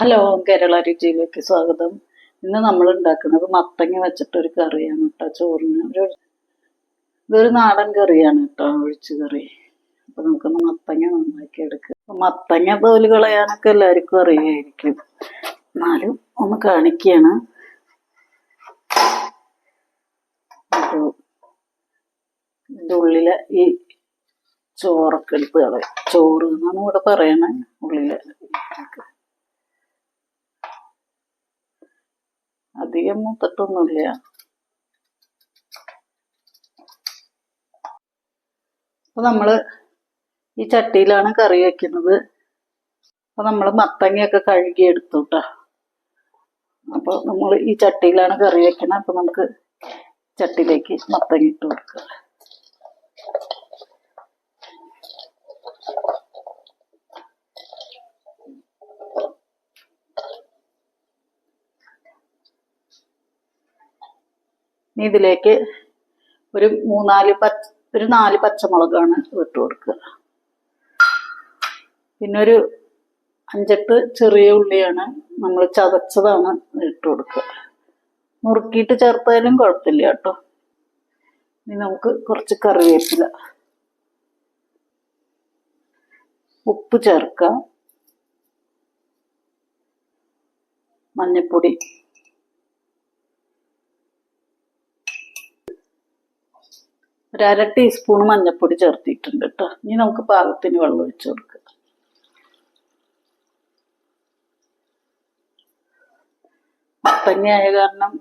Hello Kerala രുചിയിലേക്ക് സ്വാഗതം. ഇന്ന് നമ്മൾ ഉണ്ടാക്കുന്നത് മത്തങ്ങ വെച്ചിട്ടൊരു കറിയാണ് കേട്ടോ ചോറിന്. ഒരു ഇതൊരു നാടൻ കറിയാണ് കേട്ടോ ഒഴിച്ചു കറി. അപ്പൊ നമുക്ക് മത്തങ്ങ നന്നാക്കി എടുക്കാം. അപ്പൊ മത്തങ്ങ തോൽ കളയാനൊക്കെ എല്ലാവർക്കും അറിയായിരിക്കും. എന്നാലും ഒന്ന് കാണിക്കുകയാണ് ഉള്ളിലെ ഈ ചോറൊക്കെ എടുത്ത് കളയും. ചോറ് എന്നാണ് ഇവിടെ പറയണേ ഉള്ളിലെ അധികം മൂത്തിട്ടൊന്നുമില്ല. അപ്പൊ നമ്മൾ ഈ ചട്ടിയിലാണ് കറി വെക്കുന്നത്. അപ്പൊ നമ്മൾ മത്തങ്ങയൊക്കെ കഴുകി എടുത്തു അപ്പൊ നമ്മൾ ഈ ചട്ടിയിലാണ് കറി വെക്കുന്നത് അപ്പൊ നമുക്ക് ചട്ടിയിലേക്ക് മത്തങ്ങ ഇട്ട് കൊടുക്കുക ഇനി ഇതിലേക്ക് ഒരു മൂന്നാൽ പച്ച ഒരു നാല് പച്ചമുളകാണ് ഇട്ട് കൊടുക്കുക. പിന്നെ ഒരു അഞ്ചെട്ട് ചെറിയ ഉള്ളിയാണ് നമ്മൾ ചതച്ചതാണ് ഇട്ട് കൊടുക്കുക. നുറുക്കിയിട്ട് ചേർത്താലും കുഴപ്പമില്ല കേട്ടോ. ഇനി നമുക്ക് കുറച്ച് കറിവേപ്പില. ഉപ്പ് ചേർക്കുക. മഞ്ഞപ്പൊടി. ഒരു അര ടീസ്പൂൺ മഞ്ഞൾപ്പൊടി ചേർത്തിട്ടുണ്ട് കേട്ടോ ഇനി നമുക്ക് പാകത്തിന് വെള്ളം ഒഴിച്ചു കൊടുക്കുക മത്തങ്ങ കാരണം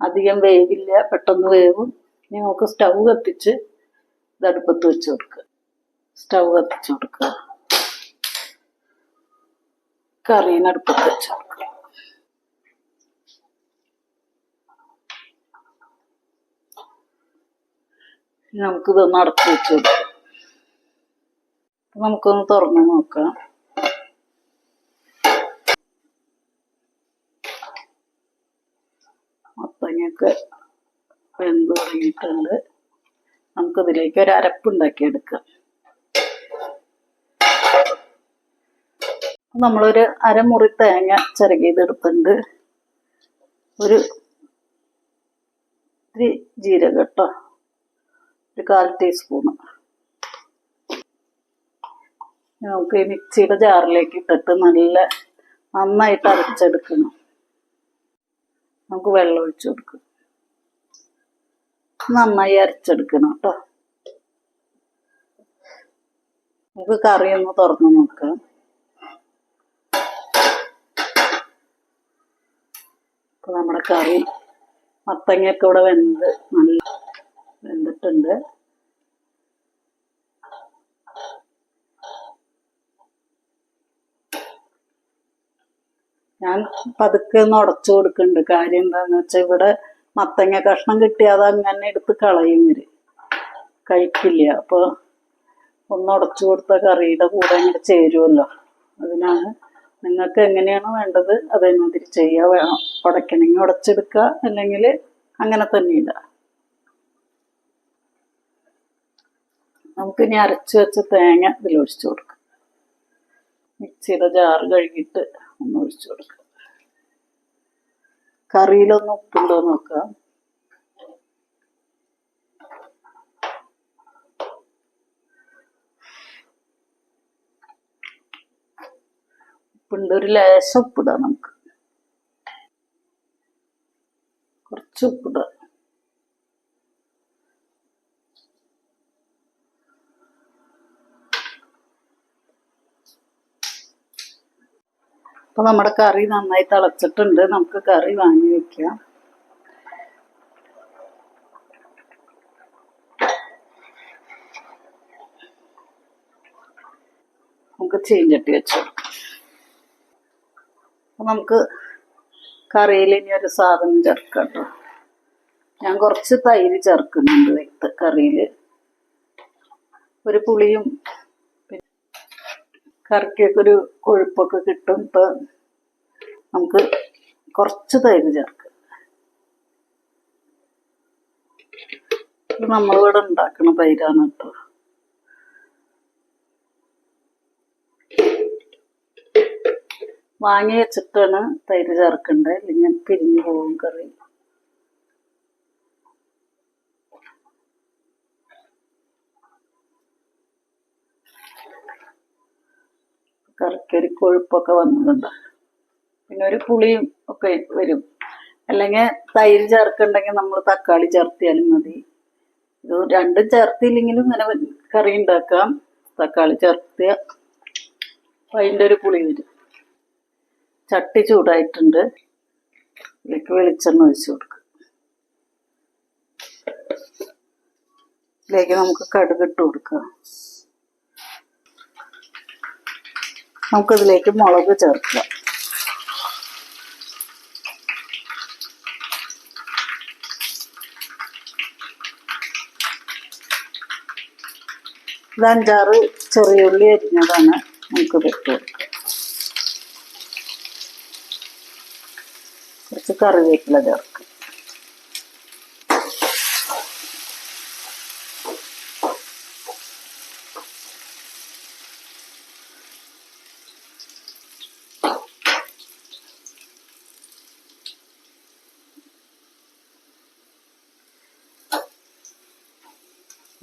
അധികം വേവില്ല പെട്ടെന്ന് വേവും. ഇനി നമുക്ക് സ്റ്റൗ കത്തിച്ച് ഇതടുപ്പത്ത് വെച്ച് കൊടുക്കുക സ്റ്റൗ കത്തിച്ച് കൊടുക്കുക കറിയിനടുപ്പത്ത് വെച്ച് കൊടുക്കുക ഇനി നമുക്കിതൊന്ന് അടച്ചു വെച്ചു. നമുക്കൊന്ന് തുറന്ന് നോക്കാം. മത്തങ്ങയൊക്കെ വെന്ത് തുടങ്ങിയിട്ടുണ്ട്. നമുക്കിതിലേക്ക് ഒരു അരപ്പ് ഉണ്ടാക്കിയെടുക്കാം നമ്മളൊരു അരമുറി തേങ്ങ ചിരകിയതെടുത്തിട്ടുണ്ട് ഒരു ഇത്തിരി ജീരകം കേട്ടോ ഒരു കാൽ ടീസ്പൂണ്. നമുക്ക് ഈ മിക്സിയുടെ ജാറിലേക്ക് ഇട്ടിട്ട് നല്ല നന്നായിട്ട് അരച്ചെടുക്കണം. നമുക്ക് വെള്ളം ഒഴിച്ചു കൊടുക്കും. നന്നായി അരച്ചെടുക്കണം കേട്ടോ. നമുക്ക് കറി ഒന്ന് തുറന്ന് നോക്കാം. നമ്മുടെ കറി മത്തങ്ങയൊക്കെ ഇവിടെ വെന്ത് നല്ല വെന്തിട്ടുണ്ട്. ഞാൻ പതുക്കെ ഒന്ന് ഉടച്ചു കൊടുക്കുന്നുണ്ട്. കാര്യം എന്താന്ന് വെച്ചാൽ ഇവിടെ മത്തങ്ങ കഷ്ണം കിട്ടിയാൽ അത് അങ്ങനെ എടുത്ത് കളയും ഇവർ. കഴിക്കില്ല. അപ്പോൾ ഒന്ന് ഉടച്ചു കൊടുത്ത കറിയുടെ കൂടെ അങ്ങനെ ചേരുമല്ലോ അതിനാണ് നിങ്ങൾക്ക് എങ്ങനെയാണോ വേണ്ടത് അതേമാതിരി ചെയ്യുക വേണം ഉടയ്ക്കണമെങ്കിൽ ഉടച്ചെടുക്കുക അല്ലെങ്കിൽ അങ്ങനെ തന്നെ ഇടുക. നമുക്ക് ഇനി അരച്ച് വെച്ച തേങ്ങ ഇതിൽ ഒഴിച്ചു കൊടുക്കാം. മിക്സിയുടെ ജാറ് കഴുകിയിട്ട് ഒന്ന് ഒഴിച്ചു കൊടുക്കാം. കറിയിലൊന്ന് ഉപ്പുണ്ടോ നോക്കാം. ഉപ്പുണ്ട് ഒരു ലേശം ഉപ്പിടാം നമുക്ക്. കുറച്ച് ഉപ്പിടാം അപ്പൊ നമ്മുടെ കറി നന്നായി തിളച്ചിട്ടുണ്ട്. നമുക്ക് കറി വാങ്ങി വെക്കാം. നമുക്ക് ചീഞ്ചട്ടി വെച്ചു. നമുക്ക് കറിയിൽ ഇനി ഒരു സാധനം ചേർക്കാം ഞാൻ കുറച്ച് തൈര് ചേർക്കുന്നുണ്ട് കറിയിൽ ഒരു പുളിയും കറിക്കൊക്കെ ഒരു കൊഴുപ്പൊക്കെ കിട്ടും. ഇപ്പൊ നമുക്ക് കുറച്ച് തൈര് ചേർക്കാം. നമ്മളിവിടെ ഉണ്ടാക്കുന്ന തൈരാണ് കേട്ടോ. വാങ്ങി വെച്ചിട്ടാണ് തൈര് ചേർക്കേണ്ടത് അല്ലെങ്കിൽ പിരിഞ്ഞു പോകും കറി. കറിക്കൊരു കൊഴുപ്പൊക്കെ വന്നിട്ടുണ്ട്. പിന്നെ ഒരു പുളിയും ഒക്കെ വരും. അല്ലെങ്കിൽ തൈര് ചേർക്കണ്ടെങ്കിൽ നമ്മൾ തക്കാളി ചേർത്തിയാലും മതി. ഇത് രണ്ടും ചേർത്തില്ലെങ്കിലും ഇങ്ങനെ കറി ഉണ്ടാക്കാം. തക്കാളി ചേർത്തിയ അതിന്റെ ഒരു പുളി വരും. ചട്ടി ചൂടായിട്ടുണ്ട്. ഇതിലേക്ക് വെളിച്ചെണ്ണ ഒഴിച്ച് കൊടുക്കുക ഇതിലേക്ക് നമുക്ക് കടുകിട്ട് കൊടുക്കാം. നമുക്കിതിലേക്ക് മുളക് ചേർക്കുക. ഇത് അഞ്ചാറ് ചെറിയുള്ളി അരിഞ്ഞതാണ് നമുക്ക് പറ്റുക കുറച്ച് കറിവേപ്പില ചേർക്കുക.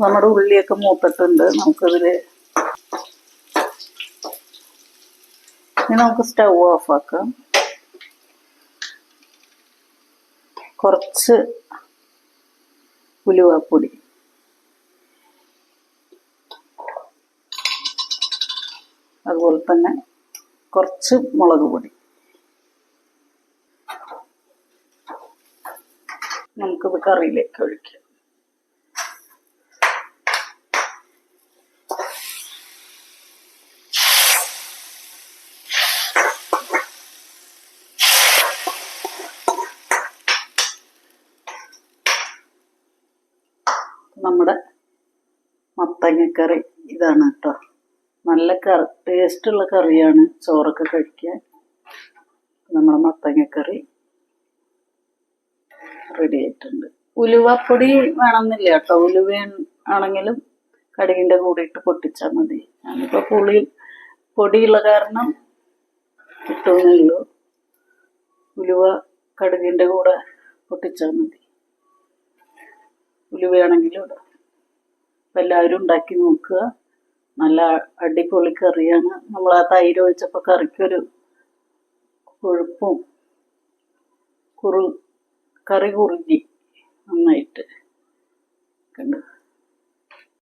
നമ്മുടെ ഉള്ളിയൊക്കെ മൂത്തിട്ടുണ്ട്. നമുക്കതിൽ നമുക്ക് സ്റ്റൗ ഓഫ് ആക്കാം. കുറച്ച് ഉലുവാപ്പൊടി. അതുപോലെ തന്നെ കുറച്ച് മുളക് പൊടി. നമുക്കിത് കറിയിലേക്ക് ഒഴിക്കാം. നമ്മുടെ മത്തങ്ങക്കറി ഇതാണ് കേട്ടോ നല്ല കറി ടേസ്റ്റുള്ള കറിയാണ് ചോറൊക്കെ കഴിക്കാൻ. നമ്മുടെ മത്തങ്ങക്കറി റെഡി ആയിട്ടുണ്ട്. ഉലുവപ്പൊടി വേണമെന്നില്ല കേട്ടോ ഉലുവ ആണെങ്കിലും കടുകിന്റെ കൂടെ ഇട്ട് പൊട്ടിച്ചാൽ മതി. ഞാനിപ്പോൾ പുളി പൊടിയുള്ള കാരണം കിട്ടുന്നേ ഉള്ളൂ. ഉലുവ കടുകിന്റെ കൂടെ പൊട്ടിച്ചാൽ മതി. ഉലുവയാണെങ്കിലും ഇടാം. എല്ലാവരും ഉണ്ടാക്കി നോക്കുക. നല്ല അടിപൊളി കറിയാണ്. നമ്മൾ ആ തൈര് ഒഴിച്ചപ്പോൾ കറിക്കൊരു കൊഴുപ്പും കുറു കറി കുറുകി നന്നായിട്ട് കണ്ടു.